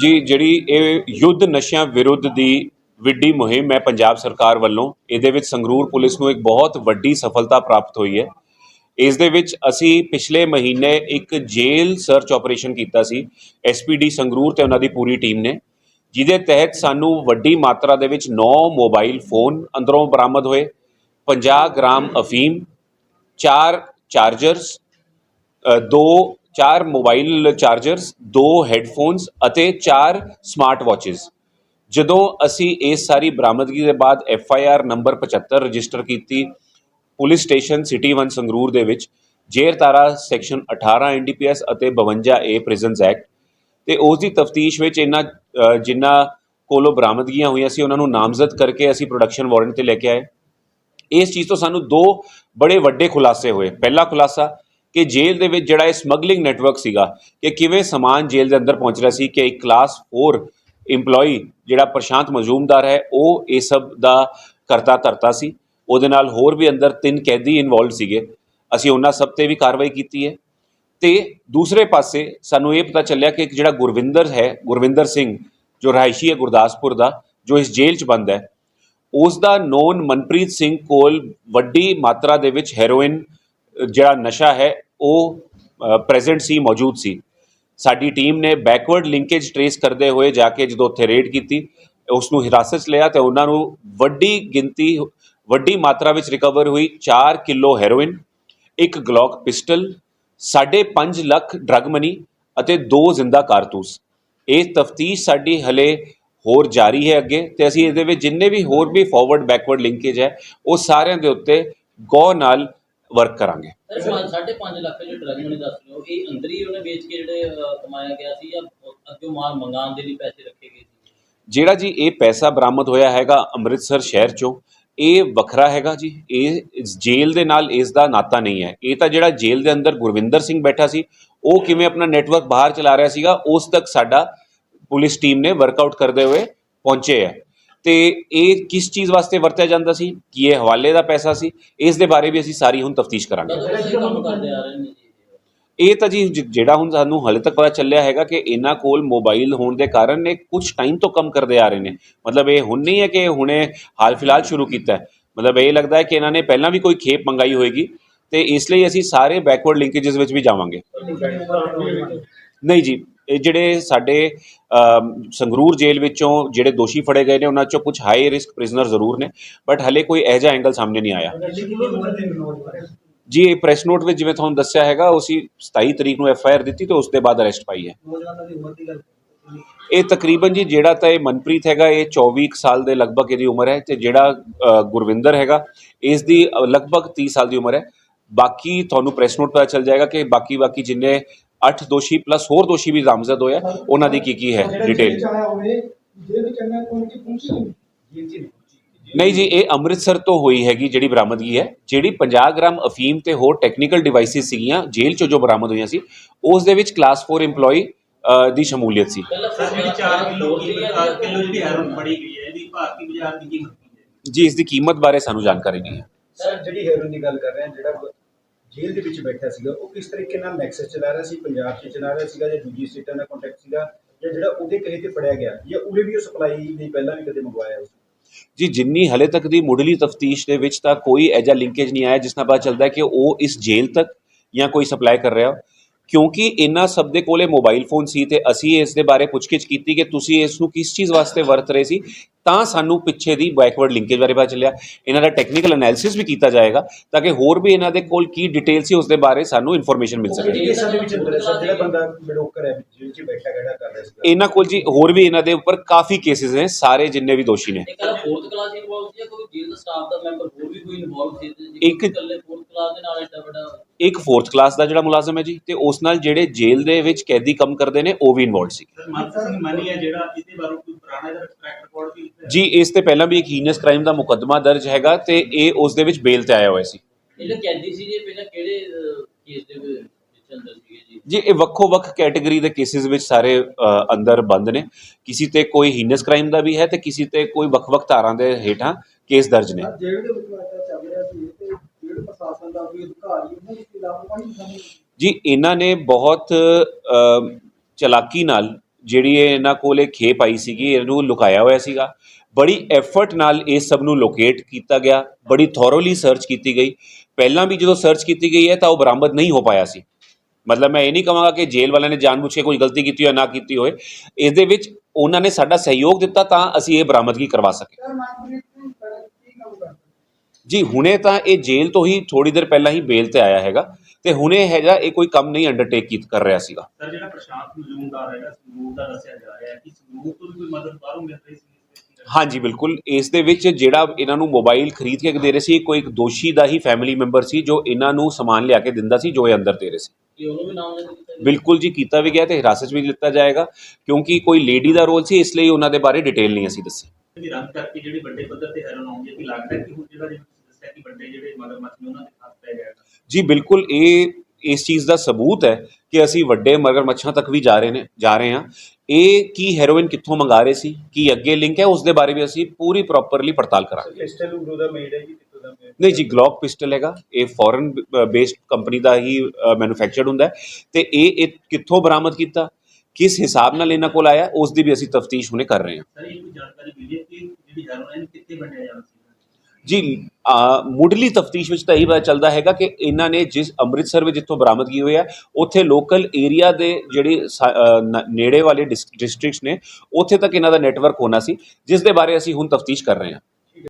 ਜੀ ਜਿਹੜੀ ਇਹ ਯੁੱਧ ਨਸ਼ਿਆਂ ਵਿਰੁੱਧ ਦੀ ਵਿੱਢੀ ਮੁਹਿੰਮ ਹੈ ਪੰਜਾਬ ਸਰਕਾਰ ਵੱਲੋਂ ਇਹਦੇ ਵਿੱਚ ਸੰਗਰੂਰ ਪੁਲਿਸ ਨੂੰ ਇੱਕ ਬਹੁਤ ਵੱਡੀ ਸਫਲਤਾ ਪ੍ਰਾਪਤ ਹੋਈ ਹੈ। ਇਸ ਦੇ ਵਿੱਚ ਅਸੀਂ ਪਿਛਲੇ ਮਹੀਨੇ ਇੱਕ ਜੇਲ੍ਹ ਸਰਚ ਆਪਰੇਸ਼ਨ ਕੀਤਾ ਸੀ ਐਸਪੀਡੀ ਸੰਗਰੂਰ ਤੇ ਉਹਨਾਂ ਦੀ ਪੂਰੀ ਟੀਮ ਨੇ ਜਿਹਦੇ ਤਹਿਤ ਸਾਨੂੰ ਵੱਡੀ ਮਾਤਰਾ ਦੇ ਵਿੱਚ 9 ਮੋਬਾਈਲ ਫੋਨ ਅੰਦਰੋਂ ਬਰਾਮਦ ਹੋਏ 50 ਗ੍ਰਾਮ ਅਫੀਮ 4 ਚਾਰਜਰਸ ਅ, ਦੋ ਚਾਰ ਮੋਬਾਈਲ ਚਾਰਜਰਸ ਦੋ ਹੈੱਡਫੋਨਸ ਅਤੇ ਚਾਰ ਸਮਾਰਟ ਵਾਚਸ ਜਦੋਂ ਅਸੀਂ ਇਸ ਸਾਰੀ ਬਰਾਮਦਗੀ ਦੇ ਬਾਅਦ F I R number 75 register ਕੀਤੀ ਪੁਲਿਸ ਸਟੇਸ਼ਨ ਸਿਟੀ 1 ਸੰਗਰੂਰ ਦੇ ਵਿੱਚ ਜੇਰ ਤਾਰਾ ਸੈਕਸ਼ਨ 18 ਐਨਡੀਪੀਐਸ ਅਤੇ 52 ਏ ਪ੍ਰਿਜ਼ਨਸ ਐਕਟ ਤੇ ਉਸ ਦੀ ਤਫਤੀਸ਼ ਵਿੱਚ ਇਹਨਾਂ ਅ, ਜਿਨ੍ਹਾਂ ਕੋਲੋਂ ਬਰਾਮਦਗੀਆਂ ਹੋਈਆਂ ਸੀ ਉਹਨਾਂ ਨੂੰ ਨਾਮਜ਼ਦ ਕਰਕੇ ਅਸੀਂ ਪ੍ਰੋਡਕਸ਼ਨ ਵਾਰੰਟ ਤੇ ਲੈ ਕੇ ਆਏ। ਇਸ ਚੀਜ਼ ਤੋਂ ਸਾਨੂੰ ਦੋ ਬੜੇ ਵੱਡੇ ਖੁਲਾਸੇ ਹੋਏ। ਪਹਿਲਾ ਖੁਲਾਸਾ ਕਿ ਜੇਲ੍ਹ ਦੇ ਵਿੱਚ ਜਿਹੜਾ ਇਹ ਸਮਗਲਿੰਗ ਨੈਟਵਰਕ ਸੀਗਾ ਕਿ ਕਿਵੇਂ ਸਮਾਨ ਜੇਲ੍ਹ ਦੇ ਅੰਦਰ ਪਹੁੰਚ ਰਿਹਾ ਸੀ ਕਿ ਇੱਕ ਕਲਾਸ 4 EMPLOYE ਜਿਹੜਾ ਪ੍ਰਸ਼ਾਂਤ ਮਜ਼ੂਮਦਾਰ ਹੈ, ਉਹ ਇਹ ਸਭ ਦਾ ਕਰਤਾ ਧਰਤਾ ਸੀ। ਉਹਦੇ ਨਾਲ ਹੋਰ ਵੀ ਅੰਦਰ ਤਿੰਨ ਕੈਦੀ ਇਨਵੋਲਵ ਸੀਗੇ। ਅਸੀਂ ਉਹਨਾਂ ਸਭ ਤੇ ਵੀ ਕਾਰਵਾਈ ਕੀਤੀ ਹੈ। ਤੇ ਦੂਸਰੇ ਪਾਸੇ ਸਾਨੂੰ ਇਹ ਪਤਾ ਚੱਲਿਆ ਕਿ ਇੱਕ ਜਿਹੜਾ ਗੁਰਵਿੰਦਰ ਹੈ, ਗੁਰਵਿੰਦਰ ਸਿੰਘ, ਜੋ ਰਹਾਇਸ਼ੀ ਹੈ ਗੁਰਦਾਸਪੁਰ ਦਾ, ਜੋ ਇਸ ਜੇਲ੍ਹ 'ਚ ਬੰਦ ਹੈ, ਉਸ ਦਾ ਨੋਨ ਮਨਪ੍ਰੀਤ ਸਿੰਘ ਕੋਲ ਵੱਡੀ ਮਾਤਰਾ ਦੇ ਵਿੱਚ ਹੈਰੋਇਨ ਜਿਹੜਾ ਨਸ਼ਾ ਹੈ ਉਹ ਪ੍ਰੈਜ਼ੈਂਟ ਸੀ, ਮੌਜੂਦ ਸੀ। ਸਾਡੀ ਟੀਮ ਨੇ ਬੈਕਵਰਡ ਲਿੰਕੇਜ ਟਰੇਸ ਕਰਦੇ ਹੋਏ ਜਾ ਕੇ ਜਦੋਂ ਉੱਥੇ ਰੇਡ ਕੀਤੀ ਉਸ ਨੂੰ ਹਿਰਾਸਤ 'ਚ ਲਿਆ ਤੇ ਉਹਨਾਂ ਨੂੰ ਵੱਡੀ ਗਿਣਤੀ, ਵੱਡੀ ਮਾਤਰਾ ਵਿੱਚ ਰਿਕਵਰ ਹੋਈ 4 ਕਿਲੋ ਹੈਰੋਇਨ ਇੱਕ Glock pistol 5.5 lakh drug money ਅਤੇ ਦੋ ਜ਼ਿੰਦਾ ਕਾਰਤੂਸ। ਇਹ ਤਫਤੀਸ਼ ਸਾਡੀ ਹਲੇ ਹੋਰ ਜਾਰੀ ਹੈ ਅੱਗੇ ਤੇ ਅਸੀਂ ਇਹਦੇ ਵਿੱਚ ਜਿੰਨੇ ਵੀ ਹੋਰ ਵੀ ਫਾਰਵਰਡ ਬੈਕਵਰਡ ਲਿੰਕੇਜ ਹੈ, ਉਹ ਸਾਰਿਆਂ ਦੇ ਉੱਤੇ ਗੌਰ ਨਾਲ ਵਰਕ ਕਰਾਂਗੇ। ਸਰ ਪੰਜ- ਸਾਢੇ 5 ਲੱਖ ਜਿਹੜੇ ਡਰਗ ਮਨੀ ਦੱਸ ਰਹੇ ਹੋ ਇਹ ਅੰਦਰ ਹੀ ਉਹਨੇ ਵੇਚ ਕੇ ਜਿਹੜੇ ਕਮਾਇਆ ਗਿਆ ਸੀ ਜਾਂ ਅੱਗੇ ਮਾਲ ਮੰਗਾਉਣ ਦੇ ਲਈ ਪੈਸੇ ਰੱਖੇ ਗਏ ਸੀ? ਜਿਹੜਾ ਜੀ ਇਹ ਪੈਸਾ ਬਰਾਮਦ ਹੋਇਆ ਹੈਗਾ ਅੰਮ੍ਰਿਤਸਰ ਸ਼ਹਿਰ ਚੋਂ ਇਹ ਵੱਖਰਾ ਹੈਗਾ ਜੀ। ਇਹ ਜੇਲ੍ਹ ਦੇ ਨਾਲ ਇਸ ਦਾ ਨਾਤਾ ਨਹੀਂ ਹੈ। ਇਹ ਤਾਂ ਜਿਹੜਾ ਜੇਲ੍ਹ ਦੇ ਅੰਦਰ ਗੁਰਵਿੰਦਰ ਸਿੰਘ ਬੈਠਾ ਸੀ ਉਹ ਕਿਵੇਂ ਆਪਣਾ ਨੈਟਵਰਕ ਬਾਹਰ ਚਲਾ ਰਿਹਾ ਸੀਗਾ ਉਸ ਤੱਕ ਸਾਡਾ ਪੁਲਿਸ ਟੀਮ ਨੇ ਵਰਕਆਊਟ ਕਰਦੇ ਹੋਏ ਪਹੁੰਚੇ ਹੈ। ਤੇ ਇਹ ਕਿਸ ਚੀਜ਼ ਵਾਸਤੇ ਵਰਤਿਆ ਜਾਂਦਾ ਸੀ? ਕੀ ਇਹ ਹਵਾਲੇ ਦਾ ਪੈਸਾ ਸੀ? ਇਸ ਦੇ ਬਾਰੇ ਵੀ ਅਸੀਂ ਸਾਰੀ ਹੁਣ ਤਫਤੀਸ਼ ਕਰਾਂਗੇ। ਇਹ ਤਾਂ ਜੀ ਜ- ਜਿਹੜਾ ਹੁਣ ਸਾਨੂੰ ਹਲੇ ਤੱਕ ਪਤਾ ਚੱਲਿਆ ਹੈਗਾ ਕਿ ਇਹਨਾਂ ਕੋਲ ਮੋਬਾਈਲ ਹੋਣ ਦੇ ਕਾਰਨ ਇਹ ਕੁਝ ਟਾਈਮ ਤੋਂ ਕੰਮ ਕਰਦੇ ਆ ਰਹੇ ਨੇ। ਮਤਲਬ ਇਹ ਹੁਣ ਨਹੀਂ ਹੈ ਕਿ ਹੁਣੇ ਹਾਲ ਫਿਲਹਾਲ ਸ਼ੁਰੂ ਕੀਤਾ ਹੈ। ਮਤਲਬ ਇਹ ਲੱਗਦਾ ਹੈ ਕਿ ਇਹਨਾਂ ਨੇ ਪਹਿਲਾਂ ਵੀ ਕੋਈ ਖੇਪ ਮੰਗਾਈ ਹੋਏਗੀ ਤੇ ਇਸ ਲਈ ਅਸੀਂ ਸਾਰੇ ਬੈਕਵਰਡ ਲਿੰਕੇजेस ਵਿੱਚ ਵੀ ਜਾਵਾਂਗੇ। ਨਹੀਂ ਜੀ। ਇਹ ਜਿਹੜੇ ਸਾਡੇ ਸੰਗਰੂਰ ਜੇਲ੍ਹ ਵਿੱਚੋਂ ਜਿਹੜੇ ਦੋਸ਼ੀ ਫੜੇ ਗਏ ਨੇ ਉਹਨਾਂ ਚੋਂ ਕੁਝ ਹਾਈ ਰਿਸਕ ਪ੍ਰਿਜ਼ਨਰ ਜ਼ਰੂਰ ਨੇ ਬਟ ਹਲੇ ਕੋਈ ਇਹੋ ਜਿਹਾ ਐਂਗਲ ਸਾਹਮਣੇ ਨਹੀਂ ਆਇਆ। ਜੀ ਇਹ ਪ੍ਰੈਸ ਨੋਟ ਵਿੱਚ ਜਿਵੇਂ ਤੁਹਾਨੂੰ ਦੱਸਿਆ ਹੈਗਾ ਉਸੀ 27 ਤਰੀਕ ਨੂੰ ਐਫ ਆਈ ਆਰ ਦਿੱਤੀ ਤੇ ਉਸ ਦੇ ਬਾਅਦ ਅਰੈਸਟ ਪਾਈ ਹੈ। ਇਹ ਤਕਰੀਬਨ ਜੀ ਜਿਹੜਾ ਤਾਂ ਇਹ ਮਨਪ੍ਰੀਤ ਹੈਗਾ ਇਹ 24 ਕੁ ਸਾਲ ਦੇ ਲਗਭਗ ਇਹਦੀ ਉਮਰ ਹੈ ਤੇ ਜਿਹੜਾ ਗੁਰਵਿੰਦਰ ਹੈਗਾ ਇਸ ਦੀ ਲਗਭਗ 30 ਸਾਲ ਦੀ ਉਮਰ ਹੈ। ਬਾਕੀ ਤੁਹਾਨੂੰ ਪ੍ਰੈਸ ਨੋਟ ਪਤਾ ਚੱਲ ਜਾਏਗਾ ਕਿ ਬਾਕੀ ਬਾਕੀ ਜਿੰਨੇ 8 ਦੋਸ਼ੀ ਪਲੱਸ ਹੋਰ ਦੋਸ਼ੀ ਵੀ ਨਾਮਜ਼ਦ ਹੋਇਆ ਉਹਨਾਂ ਦੀ ਕੀ ਕੀ ਹੈ ਡਿਟੇਲ ਨਹੀਂ ਜੀ, ਇਹ ਅੰਮ੍ਰਿਤਸਰ ਤੋਂ ਹੋਈ ਹੈਗੀ ਜਿਹੜੀ ਬਰਾਮਦਗੀ ਹੈ, ਜਿਹੜੀ 50 ਗ੍ਰਾਮ ਅਫੀਮ ਤੇ ਹੋਰ ਟੈਕਨੀਕਲ ਡਿਵਾਈਸਿਸ ਸੀਗੀਆਂ, ਜੇਲ੍ਹ ਚੋਂ ਜੋ ਬਰਾਮਦ ਹੋਈਆਂ ਸੀ, ਉਸ ਦੇ ਵਿੱਚ ਕਲਾਸ 4 EMPLOYE ਦੀ ਸ਼ਮੂਲੀਅਤ ਸੀ। ਜੀ, ਇਸ ਦੀ ਕੀਮਤ ਬਾਰੇ ਸਾਨੂੰ ਜਾਣਕਾਰੀ ਨਹੀਂ ਹੈ। ਸਰ, ਜਿਹੜੀ ਹੈਰੋਇਨ ਦੀ ਗੱਲ ਕਰ ਰਹੇ ਹਾਂ, ਜਿਹੜਾ ਜੇਲ੍ਹ ਦੇ ਵਿੱਚ ਬੈਠਾ ਸੀਗਾ, ਉਹ ਕਿਸ ਤਰੀਕੇ ਨਾਲ ਨੈਕਸਸ ਚਲਾ ਰਿਹਾ ਸੀ, ਪੰਜਾਬ 'ਚ ਚਲਾ ਰਿਹਾ ਸੀਗਾ ਜਾਂ ਦੂਜੀ ਸਟੇਟਾਂ ਨਾਲ ਕੰਟੈਕਟ ਸੀਗਾ ਜਾਂ ਜਿਹੜਾ ਉਹਦੇ ਕਹੇ ਤੇ ਫੜਿਆ ਗਿਆ ਜਾਂ ਉਹਨੇ ਵੀ ਉਹ ਸਪਲਾਈ ਲਈ ਪਹਿਲਾਂ ਵੀ ਕਦੇ ਮੰਗਵਾਇਆ ਉਸ ਜੀ, ਜਿੰਨੀ ਹਲੇ ਤੱਕ ਦੀ ਮੁੱਢਲੀ ਤਫਤੀਸ਼ ਦੇ ਵਿੱਚ ਤਾਂ ਕੋਈ ਐਜਾ ਲਿੰਕੇਜ ਨਹੀਂ ਆਇਆ, ਜਿਸ ਨਾਲ ਪਤਾ ਚੱਲਦਾ ਕਿ ਉਹ ਇਸ ਜੇਲ੍ਹ ਤੱਕ ਜਾਂ ਕੋਈ ਸਪਲਾਈ ਕਰ ਰਿਹਾ। ਕਿਉਂਕਿ ਇਹਨਾਂ ਸਭ ਦੇ ਕੋਲੇ ਮੋਬਾਈਲ ਫੋਨ ਸੀ ਤੇ ਅਸੀਂ ਇਸ ਦੇ ਬਾਰੇ ਪੁੱਛਗਿੱਛ ਕੀਤੀ ਕਿ ਤੁਸੀਂ ਇਸ ਨੂੰ ਕਿਸ ਚੀਜ਼ ਵਾਸਤੇ ਵਰਤ ਰਹੇ ਸੀ ਤਾਂ ਸਾਨੂੰ ਪਿੱਛੇ ਦੀ ਬੈਕਵਰਡ ਲਿੰਕੇਜ ਬਾਰੇ ਪਤਾ ਚੱਲਿਆ। ਇਹਨਾਂ ਦਾ ਟੈਕਨੀਕਲ ਐਨਾਲਿਸਿਸ ਵੀ ਕੀਤਾ ਜਾਏਗਾ ਤਾਂ ਕਿ ਹੋਰ ਵੀ ਇਹਨਾਂ ਦੇ ਕੋਲ ਕੀ ਡਿਟੇਲ ਸੀ ਉਸ ਦੇ ਬਾਰੇ ਸਾਨੂੰ ਇਨਫੋਰਮੇਸ਼ਨ ਮਿਲ ਸਕੇ। ਕਿਹੜੇ ਕੇਸਾਂ ਦੇ ਵਿੱਚ ਅੰਦਰ ਹੈ ਸਰ ਜਿਹੜਾ ਬੰਦਾ ਮਿਡੋਕਰ ਹੈ ਜੇਲ੍ਹ 'ਚ ਬੈਠਾ ਕਿਹੜਾ ਕਰ ਰਿਹਾ ਸੀਗਾ। ਇਹਨਾਂ ਕੋਲ ਜੀ ਹੋਰ ਵੀ ਇਹਨਾਂ ਦੇ ਉੱਪਰ ਕਾਫੀ ਕੇਸਿਸ ਨੇ ਸਾਰੇ ਜਿੰਨੇ ਵੀ ਦੋਸ਼ੀ ਨੇ। ਇਹ ਕੱਲ ਫੋਰਥ ਕਲਾਸ ਇਨਵੋਲਵ ਸੀ ਜਾਂ ਕੋਈ ਜੇਲ੍ਹ ਦਾ ਸਟਾਫ ਦਾ ਮੈਂਬਰ ਹੋਰ ਵੀ ਕੋਈ ਇਨਵੋਲਵ ਸੀ ਇਹਦੇ 'ਚ? ਇੱਕ- ਇਕੱਲੇ ਕਲਾਸ ਦੇ ਨਾਲ ਐਡਾ ਵੱਡਾ ਇੱਕ 4th ਕਲਾਸ ਦਾ ਜਿਹੜਾ ਮੁਲਾਜ਼ਮ ਹੈ ਜੀ ਤੇ ਉਸ ਨਾਲ ਜਿਹੜੇ ਜੇਲ੍ਹ ਦੇ ਵਿੱਚ ਕੈਦੀ ਕੰਮ ਕਰਦੇ ਨੇ ਉਹ ਵੀ ਇਨਵੋਲਡ ਸੀ ਸਰ ਮਨਪ੍ਰੀਤ ਸਿੰਘ ਮਨੀ ਹੈ ਜਿਹੜਾ ਇਹਦੇ ਬਾਰੇ ਕੋਈ ਪੁਰਾਣਾ ਇਹਦਾ ਟਰੈਕ ਰਿਕਾਰਡ ਵੀ ਹੈ? ਜੀ ਇਸ ਤੇ ਪਹਿਲਾਂ ਵੀ ਇੱਕ ਹੀਨਸ ਕ੍ਰਾਈਮ ਦਾ ਮੁਕੱਦਮਾ ਦਰਜ ਹੈਗਾ ਤੇ ਇਹ ਉਸ ਦੇ ਵਿੱਚ ਬੇਲ ਤੇ ਆਇਆ ਹੋਇਆ ਸੀ। ਇਹ ਜਿਹੜੇ ਕੈਦੀ ਸੀ ਜੀ ਇਹ ਪਹਿਲਾਂ ਕਿਹੜੇ ਕੇਸ ਦੇ ਵਿੱਚ ਅੰਦਰ ਸੀਗੇ ਜੀ? ਜੀ ਇਹ ਵੱਖੋ ਵੱਖ ਕੈਟਾਗਰੀ ਦੇ ਕੇਸਿਸ ਵਿੱਚ ਸਾਰੇ ਅੰਦਰ ਬੰਦ ਨੇ। ਕਿਸੇ ਤੇ ਕੋਈ ਹੀਨਸ ਕ੍ਰਾਈਮ ਦਾ ਵੀ ਹੈ ਤੇ ਕਿਸੇ ਤੇ ਕੋਈ ਵੱਖ-ਵੱਖ ਧਾਰਾਂ ਦੇ ਹੇਠਾਂ ਕੇਸ ਦਰਜ ਨੇ। ਜੇਲ੍ਹ ਦੇ ਵਿੱਚ ਮਾਤਾ ਚੱਲ ਰਿਹਾ ਸੀ ਤੇ ਜੇਲ੍ਹ ਪ੍ਰਸ਼ਾਸਨ ਦਾ ਕੋਈ ਅਧਿਕਾਰੀ ਉਹਨਾਂ ਦੀ ਲਾਪਰਵਾਹੀ ਸਮਝ ਜੀ, ਇਹਨਾਂ ਨੇ ਬਹੁਤ ਚਲਾਕੀ ਨਾਲ ਜਿਹੜੀ ਇਹ ਇਹਨਾਂ ਕੋਲ ਇਹ ਖੇਪ ਆਈ ਸੀਗੀ, ਇਹਨੂੰ ਲੁਕਾਇਆ ਹੋਇਆ ਸੀਗਾ। ਬੜੀ ਐਫਰਟ ਨਾਲ ਇਹ ਸਭ ਨੂੰ ਲੋਕੇਟ ਕੀਤਾ ਗਿਆ। ਬੜੀ ਥੋਰੋਲੀ ਸਰਚ ਕੀਤੀ ਗਈ। ਪਹਿਲਾਂ ਵੀ ਜਦੋਂ ਸਰਚ ਕੀਤੀ ਗਈ ਹੈ, ਤਾਂ ਉਹ ਬਰਾਮਦ ਨਹੀਂ ਹੋ ਪਾਇਆ ਸੀ। ਮਤਲਬ ਮੈਂ ਇਹ ਨਹੀਂ ਕਹਾਂਗਾ ਕਿ ਜੇਲ੍ਹ ਵਾਲਿਆਂ ਨੇ ਜਾਣਬੁੱਝ ਕੇ ਕੋਈ ਗਲਤੀ ਕੀਤੀ ਹੋਏ ਨਾ ਕੀਤੀ ਹੋਏ ਇਸ ਦੇ ਵਿੱਚ ਉਹਨਾਂ ਨੇ ਸਾਡਾ ਸਹਿਯੋਗ ਦਿੱਤਾ, ਤਾਂ ਅਸੀਂ ਇਹ ਬਰਾਮਦਗੀ ਕਰਵਾ ਸਕੇ ਸਰ ਮਨਪ੍ਰੀਤ ਸਿੰਘ ਪਹਿਲਾਂ ਕੀ ਕੰਮ ਕਰਦਾ ਜੀ ਹੁਣੇ ਤਾਂ ਇਹ ਜੇਲ੍ਹ ਤੋਂ ਹੀ ਥੋੜੀ ਦੇਰ ਪਹਿਲਾਂ ਹੀ ਬੇਲ ਤੇ ਆਇਆ ਹੈਗਾ ਤੇ ਹੁਣੇ ਹੈਗਾ ਇਹ ਕੋਈ ਕੰਮ ਨਹੀਂ ਅੰਡਰਟੇਕ ਕੀ ਕਰ ਰਿਹਾ ਸੀਗਾ। ਸਰ ਜਿਹੜਾ ਪ੍ਰਸ਼ਾਂਤ ਮਜ਼ੂਮਦਾਰ ਹੈਗਾ ਸੰਗਰੂਰ ਦਾ ਦੱਸਿਆ ਜਾ ਰਿਹਾ ਹੈ ਕਿ ਸੰਗਰੂਰ ਤੋਂ ਵੀ ਕੋਈ ਮਦਦ ਬਾਹਰੋਂ ਮਿਲ ਰਹੀ ਸੀ। ਹਾਂਜੀ ਬਿਲਕੁਲ। ਇਸ ਦੇ ਵਿੱਚ ਜਿਹੜਾ ਇਹਨਾਂ ਨੂੰ ਮੋਬਾਈਲ ਖਰੀਦ ਕੇ ਦੇ ਰਹੇ ਸੀ ਕੋਈ ਇੱਕ ਦੋਸ਼ੀ ਦਾ ਹੀ ਫੈਮਿਲੀ ਮੈਂਬਰ ਸੀ ਜੋ ਇਹਨਾਂ ਨੂੰ ਸਮਾਨ ਲਿਆ ਕੇ ਦਿੰਦਾ ਸੀ ਜੋ ਇਹ ਅੰਦਰ ਦੇ ਰਹੇ ਸੀ। ਕਿ ਉਹਨੂੰ ਵੀ ਨਾਮ ਨਹੀਂ ਦਿੱਤਾ ਬਿਲਕੁਲ ਜੀ ਕੀਤਾ ਵੀ ਗਿਆ ਤੇ ਹਿਰਾਸਤ ਵੀ ਲਿੱਤਾ ਜਾਏਗਾ ਕਿਉਂਕਿ ਕੋਈ ਲੇਡੀ ਦਾ ਰੋਲ ਸੀ ਇਸ ਲਈ ਉਹਨਾਂ ਦੇ ਬਾਰੇ ਡਿਟੇਲ ਨਹੀਂ ਅਸੀਂ ਦੱਸੀ। ਵੀ ਰੰਗ ਕਰਕੇ ਜਿਹੜੇ ਵੱਡੇ ਪੱਧਰ ਤੇ ਹੈਰਨ ਆਉਂਦੀ ਹੈ ਕਿ ਲੱਗਦਾ ਹੈ ਕਿ ਹੁਣ ਜਿਹੜਾ ਜਿਵੇਂ ਤੁਸੀਂ ਦੱਸਿਆ ਕਿ ਵੱਡੇ ਜਿਹੜੇ ਮਗਰਮੱਛ ਨੇ ਉਹਨਾਂ ਦੇ ਹੱਥ ਪੈ ਗਿਆ ਹੈਗਾ। ਜੀ ਬਿਲਕੁਲ ਇਹ ਇਸ ਚੀਜ਼ ਦਾ ਸਬੂਤ ਹੈ ਕਿ ਅਸੀਂ ਵੱਡੇ ਮਗਰਮੱਛਾਂ ਤੱਕ ਵੀ ਜਾ ਰਹੇ ਨੇ ਜਾ ਰਹੇ ਹਾਂ। ਇਹ ਕੀ ਹੈਰੋਇਨ ਕਿੱਥੋਂ ਮੰਗਾ ਰਹੇ ਸੀ? ਕੀ ਅੱਗੇ ਲਿੰਕ ਹੈ? ਉਸ ਦੇ ਬਾਰੇ ਵੀ ਅਸੀਂ ਪੂਰੀ ਪ੍ਰੋਪਰਲੀ ਪੜਤਾਲ ਕਰਾਂਗੇ। ਪਿਸਟਲ ਉਰੋ ਦਾ ਮੇਡ ਹੈ ਜੀ ਕਿੱਥੋਂ ਦਾ made? ਨਹੀਂ ਜੀ ਗਲੌਕ ਪਿਸਟਲ ਹੈਗਾ। ਇਹ ਫੋਰਨ ਬੇਸਡ ਕੰਪਨੀ ਦਾ ਹੀ ਮੈਨੂਫੈਕਚਰਡ ਹੁੰਦਾ ਹੈ। ਤੇ ਇਹ ਇਹ ਕਿੱਥੋਂ ਬਰਾਮਦ ਕੀਤਾ? ਕਿਸ ਹਿਸਾਬ ਨਾਲ ਇਹਨਾਂ ਕੋਲ ਆਇਆ? ਉਸ ਦੀ ਵੀ ਅਸੀਂ ਤਫਤੀਸ਼ ਹੁਣੇ ਕਰ ਰਹੇ ਹਾਂ। ਸਰ ਇਹ ਕੋਈ ਜਾਣਕਾਰੀ ਮਿਲੀ ਹੈ ਕਿ ਜਿਹੜੀ ਹੈਰਨ ਹੈ ਕਿੱਥੇ ਵੰਡਿਆ ਜਾਣਾ ਸੀ? ਜੀ ਮੁੱਢਲੀ ਤਫਤੀਸ਼ ਵਿੱਚ ਤਾਂ ਇਹ ਪਤਾ ਚੱਲਦਾ ਹੈਗਾ ਕਿ ਇਹਨਾਂ ਨੇ ਜਿਸ ਅੰਮ੍ਰਿਤਸਰ ਵਿੱਚ ਜਿੱਥੋਂ ਬਰਾਮਦਗੀ ਹੋਈ ਹੈ, ਉੱਥੇ ਲੋਕਲ ਏਰੀਆ ਦੇ ਜਿਹੜੇ ਨੇੜੇ ਵਾਲੇ ਡਿਸਟ੍ਰਿਕਟਸ ਨੇ, ਉੱਥੇ ਤੱਕ ਇਹਨਾਂ ਦਾ ਨੈਟਵਰਕ ਹੋਣਾ ਸੀ, ਜਿਸ ਦੇ ਬਾਰੇ ਅਸੀਂ ਹੁਣ ਤਫਤੀਸ਼ ਕਰ ਰਹੇ ਹਾਂ।